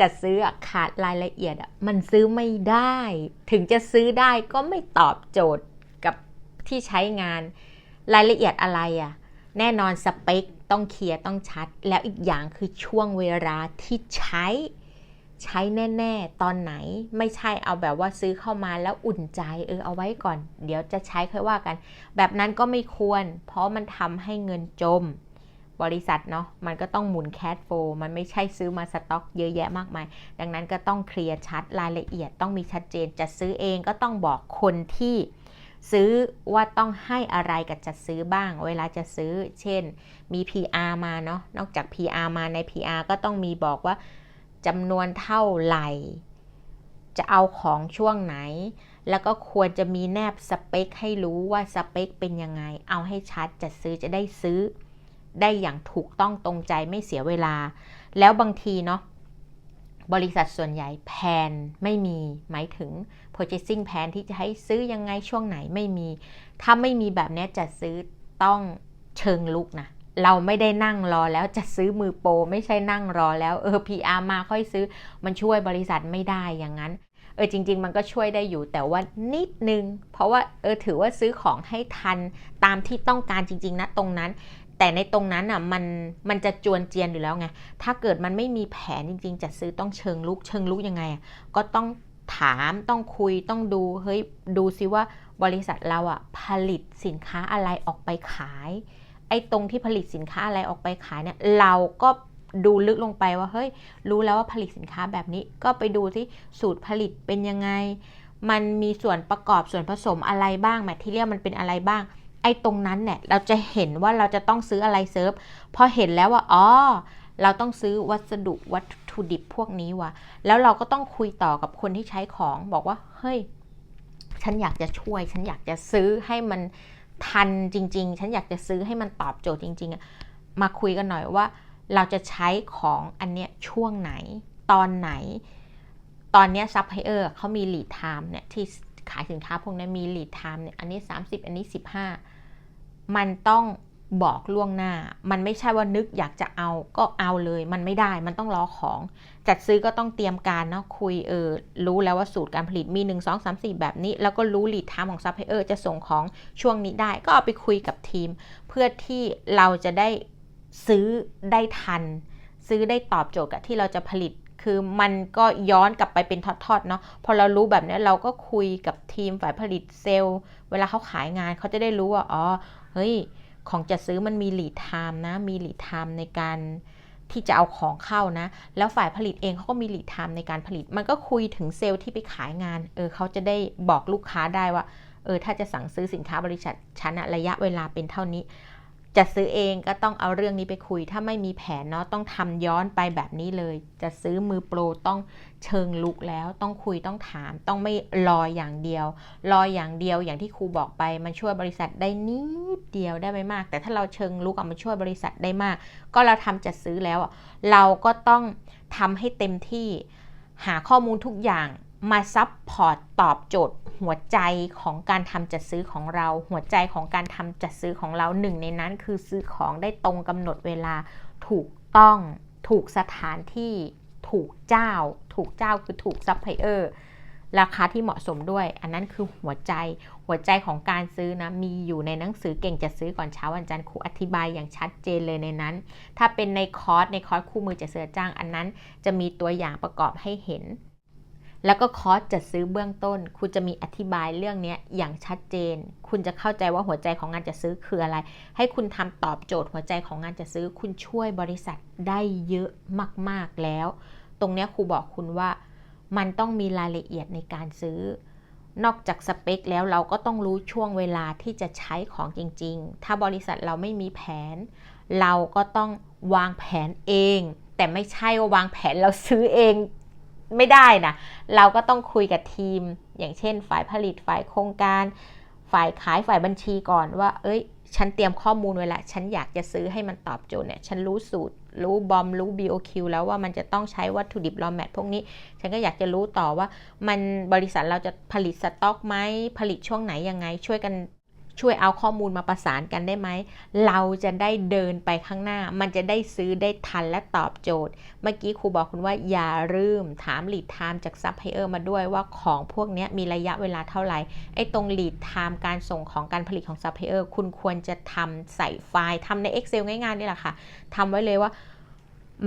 จัดซื้อขาดรายละเอียดมันซื้อไม่ได้ ถึงจะซื้อได้ก็ไม่ตอบโจทย์กับที่ใช้งานรายละเอียดอะไรอะแน่นอนสเปคต้องเคลียร์ต้องชัด แล้วอีกอย่างคือช่วงเวลาที่ใช้ ใช้แน่ๆ ตอนไหนไม่ใช่เอาแบบว่าซื้อเข้ามาแล้วอุ่นใจเออเอาไว้ก่อน เดี๋ยวจะใช้ค่อยว่ากัน แบบนั้นก็ไม่ควร เพราะมันทำให้เงินจม บริษัทเนาะมันก็ต้องหมุนแค h โฟมันไม่ใช่ซื้อมาสต็อกเยอะแยะมากมาย ดังนั้นก็ต้องเคลียร์ชัดรายละเอียดต้องมีชัดเจนจะซื้อเองก็ต้องบอกคนที่ซื้อว่าต้องให้อะไรกับจัดซื้อบ้าง เวลาจะซื้อ เช่น มี PR มาเนาะ นอกจาก PR มาใน PR ก็ต้องมีบอกว่าจำนวนเท่าไหร่ จะเอาของช่วงไหน แล้วก็ควรจะมีแนบสเปคให้รู้ว่าสเปคเป็นยังไง เอาให้ชัดจะซื้อจะได้ซื้อ ได้อย่างถูกต้องตรงใจไม่เสียเวลา แล้วบางทีเนาะบริษัทส่วนใหญ่แผนไม่มี หมายถึง purchasing plan ที่จะให้ซื้อยังไงช่วงไหนไม่มี ถ้าไม่มีแบบนี้จะซื้อต้องเชิงลุกนะเราไม่ได้นั่งรอแล้วจะซื้อมือโปรไม่ใช่นั่งรอแล้วเออ PR มาค่อยซื้อมันช่วยบริษัทไม่ได้อย่างนั้น ออจริง ๆ มันก็ช่วยได้อยู่แต่ว่านิดนึง เพราะว่าเออถือว่าซื้อของให้ทันตามที่ต้องการจริง ๆ นะตรงนั้น แต่ในตรงนั้นอะมันมันจะจวนเจียนอยู่แล้วไงถ้าเกิดมันไม่มีแผนจริง ๆ จะซื้อต้องเชิงลุกเชิงลุกยังไงอะก็ต้องถามต้องคุยต้องดูเฮ้ยดูซิว่าบริษัทเราอะผลิตสินค้าอะไรออกไปขายไอ้ตรงที่ผลิตสินค้าอะไรออกไปขายเนี่ยเราก็ ดูลึกลงไปว่าเฮ้ย รู้แล้วว่าผลิตสินค้าแบบนี้ ก็ไปดูที่สูตรผลิตเป็นยังไง มันมีส่วนประกอบส่วนผสมอะไรบ้างแมทเทียลมันเป็นอะไรบ้าง ไอ้ตรงนั้นเนี่ยเราจะเห็นว่าเราจะต้องซื้ออะไรเซิร์ฟพอเห็นแล้วว่าอ๋อเราต้องซื้อวัสดุวัตถุดิบพวกนี้ว่ะ แล้วเราก็ต้องคุยต่อกับคนที่ใช้ของบอกว่า เฮ้ย ฉันอยากจะช่วย ฉันอยากจะซื้อให้มันทันจริง ๆ ฉันอยากจะซื้อให้มันตอบโจทย์จริง ๆ มาคุยกันหน่อยว่า เราจะใช้ของอันเนี้ยช่วงไหน ตอนไหน ตอนเนี้ยซัพพลายเออร์เขามีลีดไทม์เนี่ยที่ขายสินค้าพวกนี้มีลีดไทม์เนี่ยอันนี้ 30 อันนี้ 15 มันต้องบอกล่วงหน้า มันไม่ใช่ว่านึกอยากจะเอาก็เอาเลย มันไม่ได้ มันต้องรอของ จัดซื้อก็ต้องเตรียมการเนาะคุยเออรู้แล้วว่าสูตรการผลิตมี 1 2 3 4 แบบนี้ แล้วก็รู้ลีดไทม์ของซัพพลายเออร์จะส่งของช่วงนี้ได้ ก็เอาไปคุยกับทีม เพื่อที่เราจะได้ ซื้อได้ทัน ซื้อได้ตอบโจทย์กับที่เราจะผลิต คือมันก็ย้อนกลับไปเป็นทอดๆเนาะพอเรารู้แบบนี้เราก็คุยกับทีมฝ่ายผลิตเซลล์ เวลาเขาขายงานเขาจะได้รู้ว่าอ๋อเฮ้ยของจะซื้อมันมีหลีดไทม์นะ มีหลีดไทม์ในการที่จะเอาของเข้านะ แล้วฝ่ายผลิตเองเขาก็มีหลีดไทม์ในการผลิต มันก็คุยถึงเซลล์ที่ไปขายงาน เออเขาจะได้บอกลูกค้าได้ว่า เออ ถ้าจะสั่งซื้อสินค้าบริษัทฉันระยะเวลาเป็นเท่านี้ จะซื้อเองก็ต้องเอาเรื่องนี้ไปคุย ถ้าไม่มีแผนเนาะต้องทำย้อนไปแบบนี้เลย จะซื้อมือโปรต้องเชิงลุกแล้ว ต้องคุยต้องถาม ต้องไม่รออย่างเดียว รออย่างเดียวอย่างที่ครูบอกไป มันช่วยบริษัทได้นิดเดียวได้ไม่มาก แต่ถ้าเราเชิงลุกอะมันช่วยบริษัทได้มาก ก็เราทำจัดซื้อแล้วเราก็ต้องทำให้เต็มที่หาข้อมูลทุกอย่าง มาซับพอร์ตตอบโจทย์หัวใจของการทำจัดซื้อของเรา หัวใจของการทำจัดซื้อของเราหนึ่งในนั้นคือซื้อของได้ตรงกำหนดเวลาถูกต้อง ถูกสถานที่ถูกเจ้า ถูกเจ้าคือถูกซัพพลายเออร์ราคาที่เหมาะสมด้วย อันนั้นคือหัวใจ หัวใจของการซื้อนะ มีอยู่ในหนังสือเก่งจะซื้อก่อนเช้าวันจันทร์ครูอธิบายอย่างชัดเจนเลยในนั้น ถ้าเป็นในคอร์สในคอร์สคู่มือจะเสือจ้าง อันนั้นจะมีตัวอย่างประกอบให้เห็น แล้วก็คอร์สจัดซื้อเบื้องต้น คุณจะมีอธิบายเรื่องนี้อย่างชัดเจน คุณจะเข้าใจว่าหัวใจของงานจัดซื้อคืออะไร ให้คุณทำตอบโจทย์หัวใจของงานจัดซื้อ คุณช่วยบริษัทได้เยอะมาก ๆแล้ว ตรงนี้ครูบอกคุณว่ามันต้องมีรายละเอียดในการซื้อ นอกจากสเปคแล้วเราก็ต้องรู้ช่วงเวลาที่จะใช้ของจริง ๆ ถ้าบริษัทเราไม่มีแผน เราก็ต้องวางแผนเอง แต่ไม่ใช่ว่าวางแผนเราซื้อเอง ไม่ได้นะเราก็ต้องคุยกับทีม อย่างเช่น ฝ่ายผลิตฝ่ายโครงการ ฝ่ายขายฝ่ายบัญชีก่อนว่า เอ้ย ฉันเตรียมข้อมูลไว้แล้วฉันอยากจะซื้อให้มันตอบโจทย์เนี่ย ฉันรู้สูตร รู้บอม รู้ BOQ แล้วว่ามันจะต้องใช้วัตถุดิบรอแมทพวกนี้ ฉันก็อยากจะรู้ต่อว่า มันบริษัทเราจะผลิตสต็อกไหมผลิตช่วงไหนยังไง ช่วยกัน ช่วยเอาข้อมูลมาประสานกันได้ไหม เราจะได้เดินไปข้างหน้า มันจะได้ซื้อได้ทันและตอบโจทย์ เมื่อกี้ครูบอกคุณว่าอย่าลืมถาม lead time จากซัพพลายเออร์มาด้วยว่าของพวกนี้มีระยะเวลาเท่าไหร่ ไอ้ตรง lead time การส่งของการผลิตของซัพพลายเออร์คุณควรจะทำใส่ไฟล์ทำใน Excel ง่ายๆนี่แหละค่ะทำไว้เลยว่า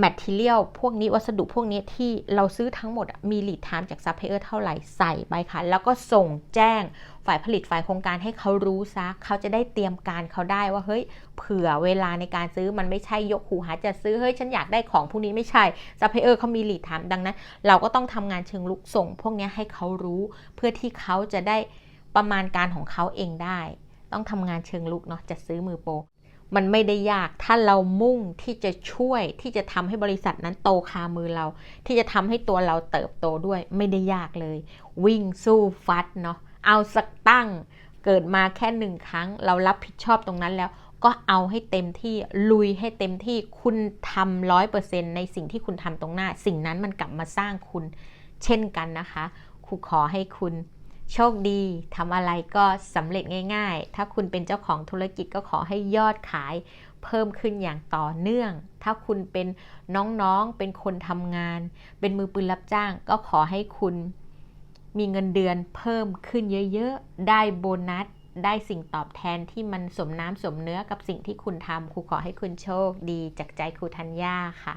material พวกนี้วัสดุพวกนี้ที่เราซื้อทั้งหมดมี lead time จากซัพพลายเออร์เท่าไหร่ใส่ไปค่ะ แล้วก็ส่งแจ้งฝ่ายผลิตฝ่ายโครงการให้เขารู้ซะเขาจะได้เตรียมการเขาได้ว่าเฮ้ยเผื่อเวลาในการซื้อมันไม่ใช่ยกหูหาจะซื้อเฮ้ยฉันอยากได้ของพวกนี้ไม่ใช่ซัพพลายเออร์เขามี lead time ดังนั้น เราก็ต้องทำงานเชิงลุกส่ง พวกนี้ให้เขารู้ เพื่อที่เขาจะได้ประมาณการของเขาเองได้ ต้องทำงานเชิงลุกเนาะจะซื้อมือโปร มันไม่ได้ยาก ถ้าเรามุ่งที่จะช่วยที่จะทำให้บริษัทนั้นโตคามือเรา ที่จะทำให้ตัวเราเติบโตด้วยไม่ได้ยากเลย วิ่งสู้ฟัดเนาะเอาสักตั้งเกิดมาแค่หนึ่งครั้ง เรารับผิดชอบตรงนั้นแล้ว ก็เอาให้เต็มที่ลุยให้เต็มที่คุณทำร้อยเปอร์เซ็นในสิ่งที่คุณทำตรงหน้า สิ่งนั้นมันกลับมาสร้างคุณ เช่นกันนะคะครูขอให้คุณ โชคดีทำอะไรก็สำเร็จง่าย ๆ ถ้าคุณเป็นเจ้าของธุรกิจก็ขอให้ยอดขายเพิ่มขึ้นอย่างต่อเนื่อง ถ้าคุณเป็นน้องๆ เป็นคนทำงาน เป็นมือปืนรับจ้าง ก็ขอให้คุณมีเงินเดือนเพิ่มขึ้นเยอะๆ ได้โบนัส ได้สิ่งตอบแทนที่มันสมน้ำสมเนื้อกับสิ่งที่คุณทำครูขอให้คุณโชคดีจากใจครูธัญญาค่ะ